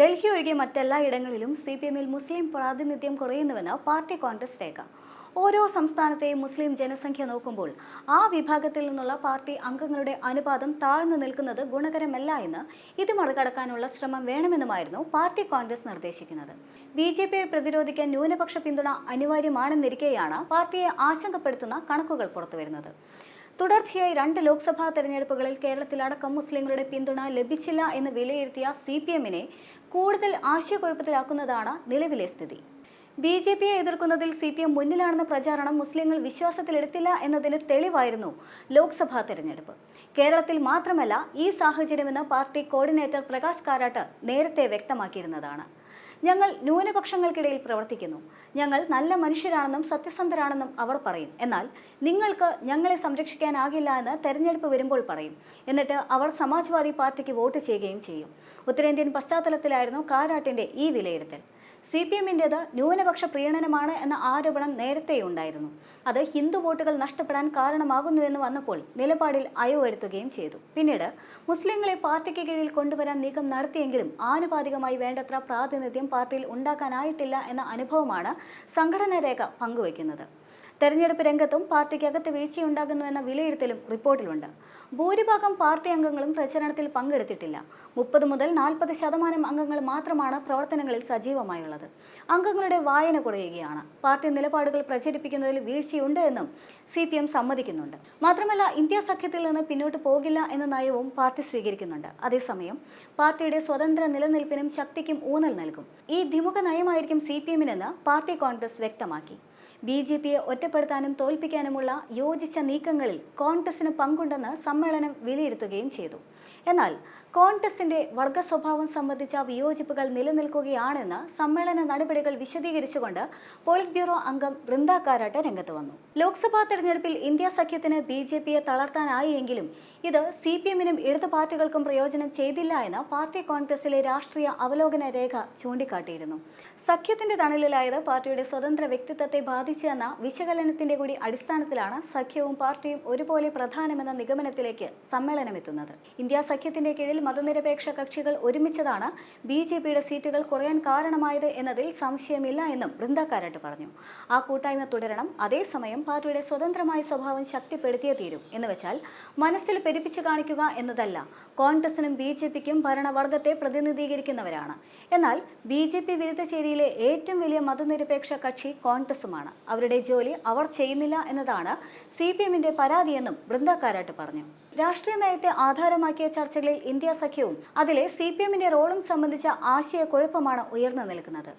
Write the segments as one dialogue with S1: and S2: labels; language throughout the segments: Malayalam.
S1: ഡൽഹി ഒഴികെ മറ്റെല്ലാ ഇടങ്ങളിലും സി പി എമ്മിൽ മുസ്ലിം പ്രാതിനിധ്യം കുറയുന്നുവെന്ന് പാർട്ടി കോൺഗ്രസ് രേഖ. ഓരോ സംസ്ഥാനത്തെയും മുസ്ലിം ജനസംഖ്യ നോക്കുമ്പോൾ ആ വിഭാഗത്തിൽ നിന്നുള്ള പാർട്ടി അംഗങ്ങളുടെ അനുപാതം താഴ്ന്നു നിൽക്കുന്നത് ഗുണകരമല്ല എന്ന് ഇത് മറികടക്കാനുള്ള ശ്രമം വേണമെന്നുമായിരുന്നു പാർട്ടി കോൺഗ്രസ് നിർദ്ദേശിക്കുന്നത്. ബി ജെ പിയെ പ്രതിരോധിക്കാൻ ന്യൂനപക്ഷ പിന്തുണ അനിവാര്യമാണെന്നിരിക്കെയാണ് പാർട്ടിയെ ആശങ്കപ്പെടുത്തുന്ന കണക്കുകൾ പുറത്തുവരുന്നത്. തുടർച്ചയായി രണ്ട് ലോക്സഭാ തെരഞ്ഞെടുപ്പുകളിൽ കേരളത്തിലടക്കം മുസ്ലിങ്ങളുടെ പിന്തുണ ലഭിച്ചില്ല എന്ന് വിലയിരുത്തിയ സി പി എമ്മിനെ കൂടുതൽ ആശയക്കുഴപ്പത്തിലാക്കുന്നതാണ് നിലവിലെ സ്ഥിതി. ബി ജെ പിയെ എതിർക്കുന്നതിൽ സി പി എം മുന്നിലാണെന്ന പ്രചാരണം മുസ്ലിങ്ങൾ വിശ്വാസത്തിലെടുത്തില്ല എന്നതിന് തെളിവായിരുന്നു ലോക്സഭാ തെരഞ്ഞെടുപ്പ്. കേരളത്തിൽ മാത്രമല്ല ഈ സാഹചര്യമെന്ന് പാർട്ടി കോർഡിനേറ്റർ പ്രകാശ് കാരാട്ട് നേരത്തെ വ്യക്തമാക്കിയിരുന്നതാണ്. ഞങ്ങൾ ന്യൂനപക്ഷങ്ങൾക്കിടയിൽ പ്രവർത്തിക്കുന്നു. ഞങ്ങൾ നല്ല മനുഷ്യരാണെന്നും സത്യസന്ധരാണെന്നും അവർ പറയും. എന്നാൽ നിങ്ങൾക്ക് ഞങ്ങളെ സംരക്ഷിക്കാനാകില്ല എന്ന് തെരഞ്ഞെടുപ്പ് വരുമ്പോൾ പറയും. എന്നിട്ട് അവർ സമാജ്വാദി പാർട്ടിക്ക് വോട്ട് ചെയ്യുകയും ചെയ്യും. ഉത്തരേന്ത്യൻ പശ്ചാത്തലത്തിലായിരുന്നു കാരാട്ടിന്റെ ഈ വിലയിരുത്തൽ. സി പി എമ്മിന്റേത് ന്യൂനപക്ഷ പ്രീണനമാണ് എന്ന ആരോപണം നേരത്തെ ഉണ്ടായിരുന്നു അത് ഹിന്ദു വോട്ടുകൾ നഷ്ടപ്പെടാൻ കാരണമാകുന്നു എന്ന് വന്നപ്പോൾ നിലപാടിൽ അയവരുത്തുകയും ചെയ്തു. പിന്നീട് മുസ്ലിങ്ങളെ പാർട്ടിക്ക് കീഴിൽ കൊണ്ടുവരാൻ നീക്കം നടത്തിയെങ്കിലും ആനുപാതികമായി വേണ്ടത്ര പ്രാതിനിധ്യം പാർട്ടിയിൽ ഉണ്ടാക്കാനായിട്ടില്ല എന്ന അനുഭവമാണ് സംഘടനാ രേഖ പങ്കുവയ്ക്കുന്നത്. തെരഞ്ഞെടുപ്പ് രംഗത്തും പാർട്ടിക്കകത്ത് വീഴ്ചയുണ്ടാകുന്നു എന്ന വിലയിരുത്തലും റിപ്പോർട്ടിലുണ്ട്. ഭൂരിഭാഗം പാർട്ടി അംഗങ്ങളും പ്രചരണത്തിൽ പങ്കെടുത്തിട്ടില്ല. മുപ്പത് മുതൽ നാൽപ്പത് ശതമാനം അംഗങ്ങൾ മാത്രമാണ് പ്രവർത്തനങ്ങളിൽ സജീവമായുള്ളത്. അംഗങ്ങളുടെ വായന കുറയുകയാണ്. പാർട്ടി നിലപാടുകൾ പ്രചരിപ്പിക്കുന്നതിൽ വീഴ്ചയുണ്ട് എന്നും സി പി എം സമ്മതിക്കുന്നുണ്ട്. മാത്രമല്ല ഇന്ത്യ സഖ്യത്തിൽ നിന്ന് പിന്നോട്ട് പോകില്ല എന്ന നയവും പാർട്ടി സ്വീകരിക്കുന്നുണ്ട്. അതേസമയം പാർട്ടിയുടെ സ്വതന്ത്ര നിലനിൽപ്പിനും ശക്തിക്കും ഊന്നൽ നൽകും. ഈ ദ്വിമുഖ നയമായിരിക്കും സി പി എമ്മിനെന്ന് പാർട്ടി കോൺഗ്രസ് വ്യക്തമാക്കി. ബി ജെ പിയെ ഒറ്റപ്പെടുത്താനും തോൽപ്പിക്കാനുമുള്ള യോജിച്ച നീക്കങ്ങളിൽ കോൺഗ്രസിന് പങ്കുണ്ടെന്ന് സമ്മേളനം വിലയിരുത്തുകയും ചെയ്തു. എന്നാൽ കോൺഗ്രസിന്റെ വർഗ സ്വഭാവം സംബന്ധിച്ച വിയോജിപ്പുകൾ നിലനിൽക്കുകയാണെന്ന് സമ്മേളന നടപടികൾ വിശദീകരിച്ചുകൊണ്ട് പോളിറ്റ് ബ്യൂറോ അംഗം ബൃന്ദ കാരാട്ട് രംഗത്ത് വന്നു. ലോക്സഭാ തെരഞ്ഞെടുപ്പിൽ ഇന്ത്യ സഖ്യത്തിന് ബി ജെ പിയെ തളർത്താനായെങ്കിലും ഇത് സി പി എമ്മിനും ഇടതു പാർട്ടികൾക്കും പ്രയോജനം ചെയ്തില്ല എന്ന് പാർട്ടി കോൺഗ്രസിലെ രാഷ്ട്രീയ അവലോകന രേഖ ചൂണ്ടിക്കാട്ടിയിരുന്നു. സഖ്യത്തിന്റെ തണലിലായത് പാർട്ടിയുടെ സ്വതന്ത്ര വ്യക്തിത്വത്തെ ബാധിച്ചെന്ന വിശകലനത്തിന്റെ കൂടി അടിസ്ഥാനത്തിലാണ് സഖ്യവും പാർട്ടിയും ഒരുപോലെ പ്രധാനമെന്ന നിഗമനത്തിലേക്ക് സമ്മേളനം എത്തുന്നത് ഇന്ത്യ സഖ്യത്തിന്റെ കീഴിൽ മതനിരപേക്ഷ കക്ഷികൾ ഒരുമിച്ചതാണ് ബി ജെ പിയുടെ സീറ്റുകൾ കുറയാൻ കാരണമായത് എന്നതിൽ സംശയമില്ല എന്നും ബൃന്ദ കാരാട്ട് പറഞ്ഞു. ആ കൂട്ടായ്മ തുടരണം അതേസമയം പാർട്ടിയുടെ സ്വതന്ത്രമായ സ്വഭാവം ശക്തിപ്പെടുത്തിയേ തീരും എന്ന് വെച്ചാൽ മനസ്സിൽ പെരുപ്പിച്ചു കാണിക്കുക എന്നതല്ല കോൺഗ്രസിനും ബി ജെ പിക്കും ഭരണവർഗത്തെ പ്രതിനിധീകരിക്കുന്നവരാണ്. എന്നാൽ ബി ജെ പി വിരുദ്ധ ചേരിയിലെ ഏറ്റവും വലിയ മതനിരപേക്ഷ കക്ഷി കോൺഗ്രസുമാണ്. അവരുടെ ജോലി അവർ ചെയ്യുന്നില്ല എന്നതാണ് സി പി എമ്മിന്റെ പരാതിയെന്നും ബൃന്ദ കാരാട്ട് പറഞ്ഞു. രാഷ്ട്രീയ നയത്തെ ആധാരമാക്കിയ ചർച്ചകളിൽ ഇന്ത്യ സഖ്യവും അതിലെ സി പി എമ്മിന്റെ റോളും സംബന്ധിച്ച ആശയക്കുഴപ്പമാണ് ഉയർന്നു നിൽക്കുന്നത്.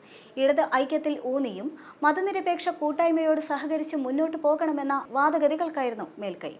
S1: ഇടത് ഐക്യത്തിൽ ഊന്നിയും മതനിരപേക്ഷ കൂട്ടായ്മയോട് സഹകരിച്ച് മുന്നോട്ട് പോകണമെന്ന വാദഗതികൾക്കായിരുന്നു മേൽക്കൈ.